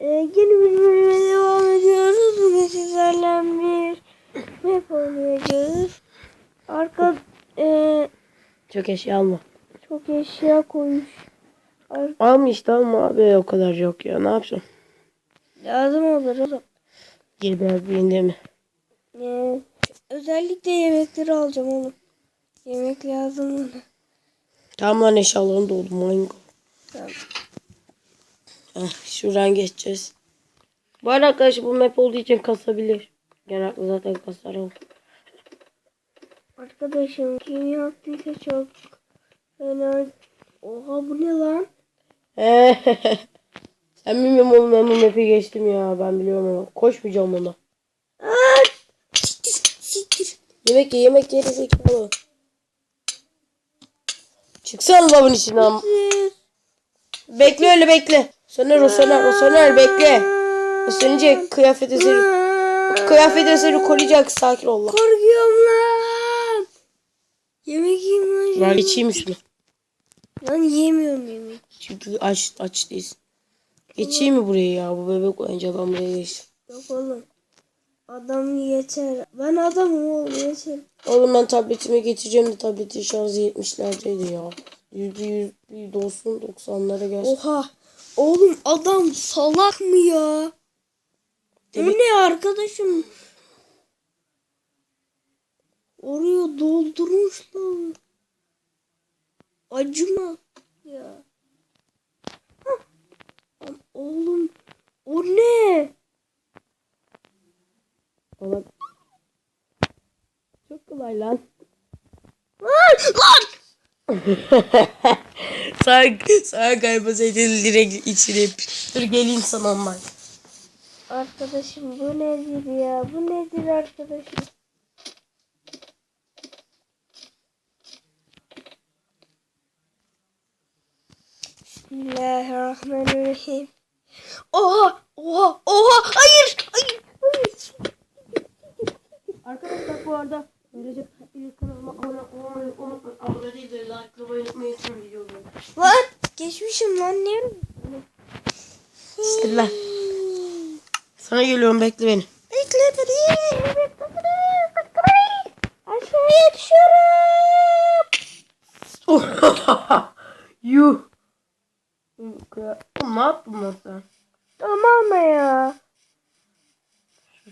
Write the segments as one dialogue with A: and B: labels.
A: Ee, yeni bir bölüme devam ediyoruz. Bugün sizlerle bir map oynayacağız. Arka e,
B: Çok eşya alma.
A: çok eşya koymuş.
B: Alma işte alma abi o kadar yok ya ne yapacağım?
A: lazım olur oğlum.
B: Gir biraz bir indirme.
A: Ee, özellikle yemekleri alacağım oğlum. Yemek lazım.
B: Tamam lan eşyalarım doldu mango.
A: Tamam.
B: Heh, şuradan geçeceğiz. Bu arada arkadaşlar bu map olduğu için kasabilir. Genellikle zaten kasar oldu.
A: Arkadaşım kim yaptıysa çok fena. Oha bu ne lan?
B: Sen bilmiyorum oğlum ben bu map'i geçtim ya ben biliyorum ama koşmayacağım ona.
A: Siktir.
B: Yemek ye yemek ye zekalı. Çıksana babın içinden. Bekle öyle bekle. Söner o söner bekle. O kıyafet eseri, kıyafet eseri koruyacak sakin ol lan.
A: Korkuyorum lan. Yemek yiyeyim lan.
B: Ben geçeyim şunu.
A: Lan yemiyorum yemek.
B: Çünkü aç aç değilsin. Geçeyim mi buraya ya? Bu bebek oyuncağı ben buraya geçtim.
A: Yok oğlum. Adam yeter. Ben adamım oğlum yeter.
B: Oğlum ben tabletime geçeceğim de tabletin şarjı 70'lerdeydi ya. Yüzde yüz bir dolsun 90'lara gelsin.
A: Oha. Oğlum adam salak mı ya?
B: Demek-
A: ne arkadaşım? Oraya doldurmuşlar. Acıma ya. Hah. Oğlum o ne?
B: Valla- Çok kolay lan.
A: Lan!
B: Sağ, sağ kaymasaydın direkt içine. Dur geleyim sana ben.
A: Arkadaşım bu nedir ya? Bu nedir arkadaşım? Bismillahirrahmanirrahim. Oha! Oha! Oha! Hayır! Hayır! Hayır!
B: Arkadaşlar bu arada Recep Tayyip kanalıma abone olmayı unutmayın. Abone değil de likelamayı unutmayın. Tüm videoları.
A: Lan! Geçmişim lan ne?
B: Bismillah. Sana geliyorum bekle beni.
A: Bekle beni! Bekle beni! Bekle beni! Aşağıya düşüyorum!
B: Yuh. Oğlum ne yaptın lan sen?
A: Tamam mı ya?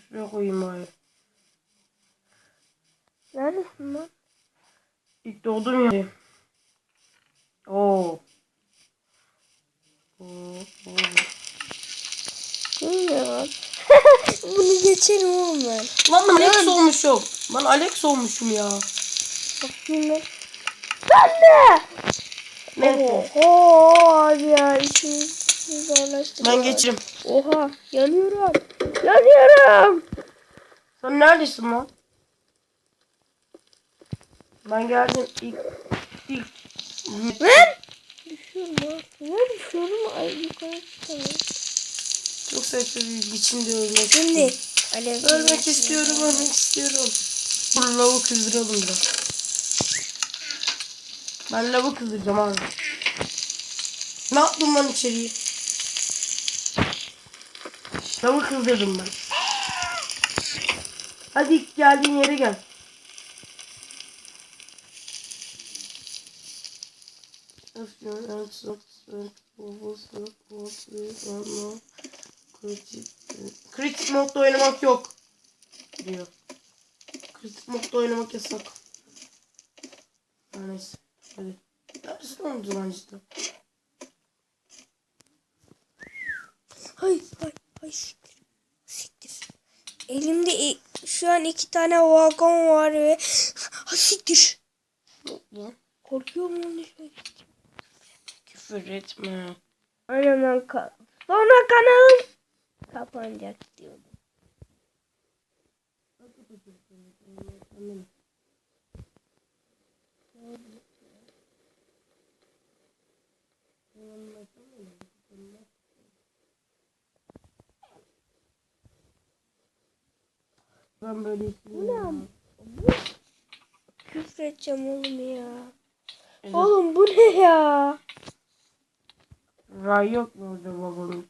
B: Şuraya koyayım bari.
A: Neredesin lan?
B: İlk doğdum ya. Oo. Oo. oo.
A: Bilmiyorum. Bunu geçerim oğlum ben.
B: Lan ben Alex olmuşum. Ben Alex olmuşum ya.
A: Bakayım ben. Ben de!
B: Neyse.
A: Oha abi ya işimizi zorlaştırdı.
B: Ben geçirim.
A: Oha yanıyorum. Yanıyorum.
B: Sen neredesin lan? Ben geldim ilk ilk
A: Ben düşüyorum ha. Ben düşüyorum. Ay yukarı çıkamıyorum.
B: çok sessiz biçimde ölmek
A: Şimdi alev.
B: Ölmek istiyorum, ölmek istiyorum. Bu lavu kızdıralım biraz. Ben lavu kızdıracağım abi. Ne yaptım lan içeriye? Lavu kızdırdım ben. Hadi geldiğin yere gel. Kritik modda oynamak yok. Diyor. Kritik modda oynamak yasak. Ha, Neyse. Hadi. Neredesin oğlum zaman işte?
A: Hay hay hay siktir. Siktir. Elimde şu an iki tane vagon var ve ha siktir.
B: Oldu lan?
A: Korkuyorum lan.
B: Küfür etme.
A: Aynen lan ka- Sonra kanalım kapanacak diyordum.
B: Ben böyle istiyorum.
A: Küfür edeceğim oğlum ya.
B: Evet.
A: Oğlum bu ne ya?
B: Ray yok mu orada babamın?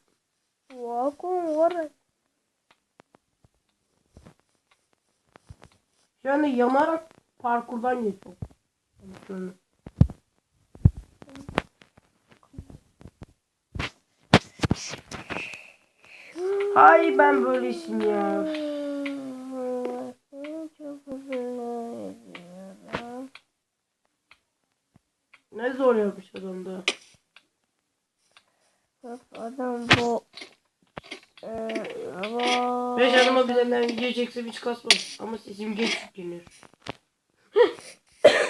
A: Vakon var.
B: Şu anda yanarak parkurdan geçiyorum. Şöyle. Hay ben böylesin ya.
A: Çok üzülüyorum.
B: Ne zor yapmış adam da.
A: Bak adam bu Eee, ama
B: Beş adıma bilenden video çeksem hiç kasmaz. Ama sesim geç yükleniyor.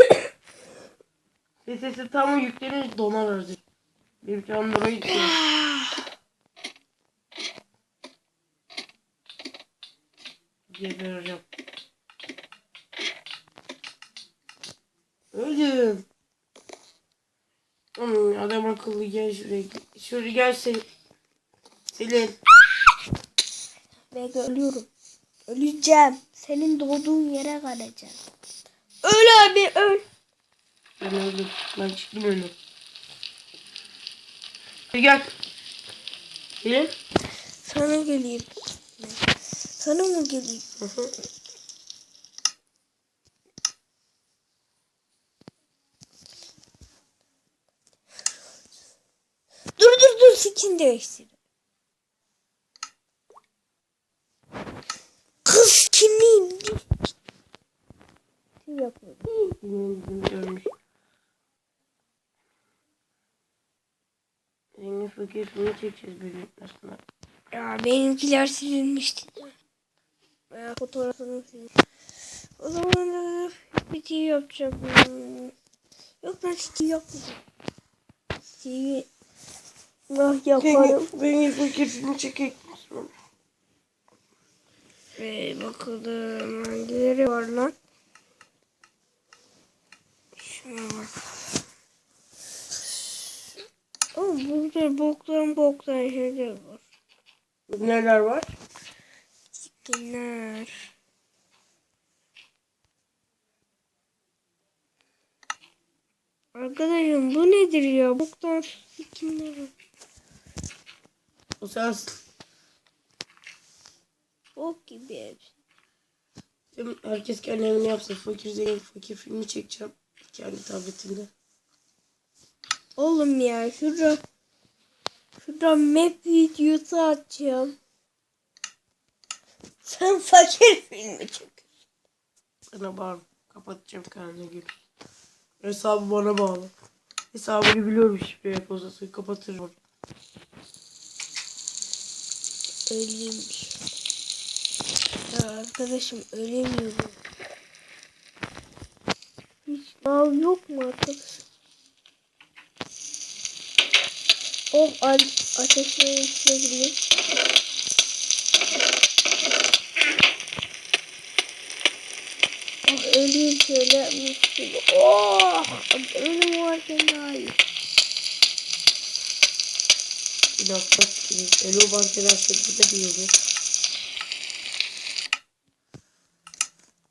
B: Ve sesi tam yüklenir donar aracı. Benimki Android ya. Gebereceğim. Öldüm. Adam akıllı gel şuraya. Şuraya gel Selin. Selin.
A: Ve ölüyorum. Öleceğim. Senin doğduğun yere kalacağım. Öl abi öl.
B: Ben öldüm. Ben çıktım. Hadi gel. Selin.
A: Sana geleyim. Sana mı geleyim?
B: Hı hı.
A: Dur dur dur skin değiştir.
B: Zengin fakir bunu çekeceğiz bugün aslında.
A: Ya benimkiler silinmişti. Ben fotoğrafını sildim. O zaman da bir TV yapacağım. Hmm. Yok ben TV yapmayacağım. TV nah yaparım.
B: Zengin fakir filmi çekecek.
A: Ve bakalım hangileri var lan. Şuna bak. Ama burada boktan boktan şeyler var.
B: Neler var?
A: Skinler. Arkadaşım bu nedir ya? Boktan skinler var.
B: O sensin.
A: Bok gibi hepsi.
B: Herkes kendi evini yapsın. Fakir zengin fakir filmi çekeceğim. Kendi tabletimde.
A: Oğlum ya şurada şurada map videosu açacağım. Sen fakir filmi çek.
B: Bana bağlı. Kapatacağım kendine göre. Hesabı bana bağlı. Hesabını biliyorum şifre yapozası. Kapatırım.
A: Öleyim. Ya arkadaşım ölemiyorum. Hiç nav yok mu arkadaşım? Oh ateşlerin içine gireyim. Oh öleyim şöyle mis gibi. Oh ölüm varken daha iyi.
B: Bir dakika. Elo bank ederse burada diyordu.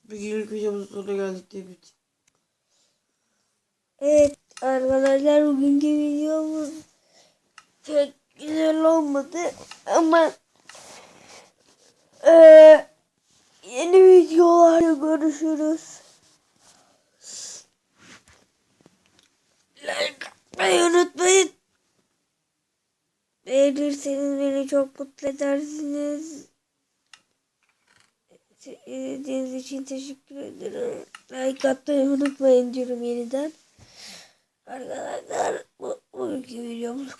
B: Bugün videomuz sonuna geldik diye.
A: Evet arkadaşlar bugünkü videomuz pek güzel olmadı ama eee, yeni videolarda görüşürüz. Like atmayı unutmayın. Beğenirseniz beni çok mutlu edersiniz. İzlediğiniz için teşekkür ederim. Like atmayı unutmayın diyorum yeniden. Arkadaşlar bu, bugünkü videomuz